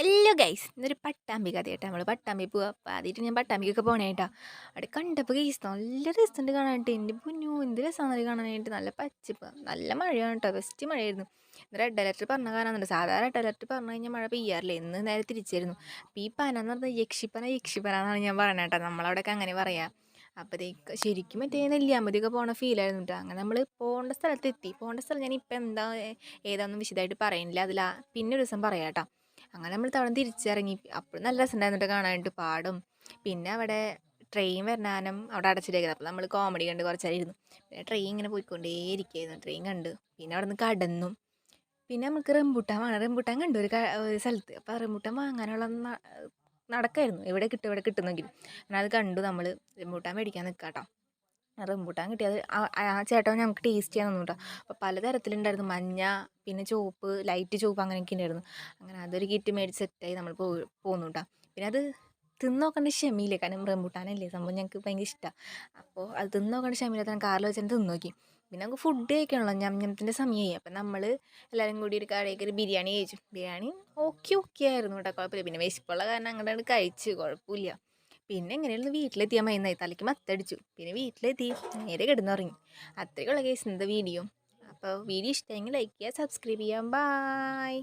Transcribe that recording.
Hello guys ഇന്നൊരു പട്ടാമ്പി കഥയായിട്ട് നമ്മൾ പട്ടാമ്പി പോവുക അപ്പോൾ ആദ്യമായിട്ട് ഞാൻ പട്ടാമ്പിക്കൊക്കെ പോകണേട്ടാ അവിടെ കണ്ടപ്പോൾ ഗൈസ് നല്ല രസമുണ്ട് കാണാനായിട്ട്. എന്റെ പൊന്നു എന്ത് രസമാണ് കാണാനായിട്ട്. നല്ല പച്ചപ്പ് നല്ല മഴയാണ് കേട്ടോ ബെസ്റ്റ് മഴയായിരുന്നു. റെഡ് അലർട്ട് പറഞ്ഞ കാണാനുണ്ട് സാധാരണ റെഡ് അലർട്ട് പറഞ്ഞു കഴിഞ്ഞാൽ മഴ പെയ്യാറില്ല? എന്ന് നേരെ തിരിച്ചായിരുന്നു. അപ്പോൾ ഈ പന എന്ന് പറഞ്ഞാൽ യക്ഷിപ്പന യക്ഷിപ്പന എന്നാണ് ഞാൻ പറഞ്ഞത് കേട്ടോ നമ്മളവിടെയൊക്കെ അങ്ങനെ പറയാം. അപ്പോഴത്തേക്ക് ശരിക്കും മറ്റേ നെല്ലിയാമ്പതിയൊക്കെ പോണ ഫീലായിരുന്നു കേട്ടോ അങ്ങനെ നമ്മൾ പോകേണ്ട സ്ഥലത്ത് എത്തി പോകേണ്ട സ്ഥലം ഞാൻ ഇപ്പം എന്താ ഏതാണെന്ന് വിശദമായിട്ട് പറയുന്നില്ല അതിൽ പിന്നെ ഒരു ദിവസം പറയാം കേട്ടോ അങ്ങനെ നമ്മൾ തവണ തിരിച്ചിറങ്ങി. അപ്പോഴും നല്ല രസമുണ്ടായിരുന്നു കാണാനായിട്ട് പാടും. പിന്നെ അവിടെ ട്രെയിൻ വരണാനും അവിടെ അടച്ചിട്ടേക്കുന്നത് അപ്പോൾ നമ്മൾ കോമഡി കണ്ട് കുറച്ചായിരുന്നു പിന്നെ ട്രെയിൻ ഇങ്ങനെ പോയിക്കൊണ്ടേയിരിക്കുകയായിരുന്നു ട്രെയിൻ കണ്ട്. പിന്നെ അവിടെ നിന്ന് കടന്നു. പിന്നെ നമുക്ക് റംബൂട്ടാൻ വാങ്ങണം. റംബൂട്ടാൻ കണ്ടു? ഒരു ഒരു സ്ഥലത്ത്. അപ്പോൾ റംബൂട്ടാൻ വാങ്ങാനുള്ള നടക്കായിരുന്നു. എവിടെ കിട്ടും എവിടെ കിട്ടുന്നെങ്കിലും അങ്ങനെ അത് കണ്ടു. നമ്മൾ റംബൂട്ടാൻ മേടിക്കാൻ നിൽക്കാം കേട്ടോ റംബൂട്ടാൻ കിട്ടിയത് ആ ചേട്ടൻ ഞങ്ങൾക്ക് ടേസ്റ്റ് ചെയ്യാൻ തന്നു കേട്ടോ അപ്പോൾ പലതരത്തിലുണ്ടായിരുന്നു. മഞ്ഞ പിന്നെ ചുവപ്പ് ലൈറ്റ് ചുവപ്പ് അങ്ങനെയൊക്കെ ഉണ്ടായിരുന്നു. അങ്ങനെ അതൊരു കിറ്റ് മേടിച്ച് സെറ്റായി നമ്മൾ പോ പോന്നു കേട്ടോ പിന്നെ അത് തിന്ന് നോക്കേണ്ട ക്ഷമയില്ല കാരണം റംബൂട്ടാനല്ലേ? സംഭവം ഞങ്ങൾക്ക് ഭയങ്കര ഇഷ്ടമാണ് അപ്പോൾ അത് തിന്ന് നോക്കേണ്ട തന്നെ കാറിൽ വെച്ചിട്ട് തിന്ന് നോക്കി പിന്നെ നമുക്ക് ഫുഡ് കഴിക്കണമല്ലോ ഞമ്മത്തിന്റെ സമയമായി അപ്പം നമ്മൾ എല്ലാവരും കൂടി ഒരു കടയിൽ ഒരു ബിരിയാണി കഴിച്ചു. ബിരിയാണി ഓക്കെ ഓക്കെ ആയിരുന്നു കേട്ടോ കുഴപ്പമില്ല. പിന്നെ വിശപ്പുള്ള കാരണം അങ്ങോട്ട് കഴിച്ച്. കുഴപ്പമില്ല. പിന്നെ എങ്ങനെയായിരുന്നു വീട്ടിലെത്തിയാൽ മൈന്നായി തലയ്ക്ക് മത്തടിച്ചു. പിന്നെ വീട്ടിലെത്തി. നേരെ കിടന്നുറങ്ങി. അത്രയ്ക്കുള്ള കേസ് എന്താ വീഡിയോ അപ്പോൾ വീഡിയോ ഇഷ്ടമെങ്കിൽ ലൈക്ക് ചെയ്യുക സബ്സ്ക്രൈബ് ചെയ്യാം ബായ്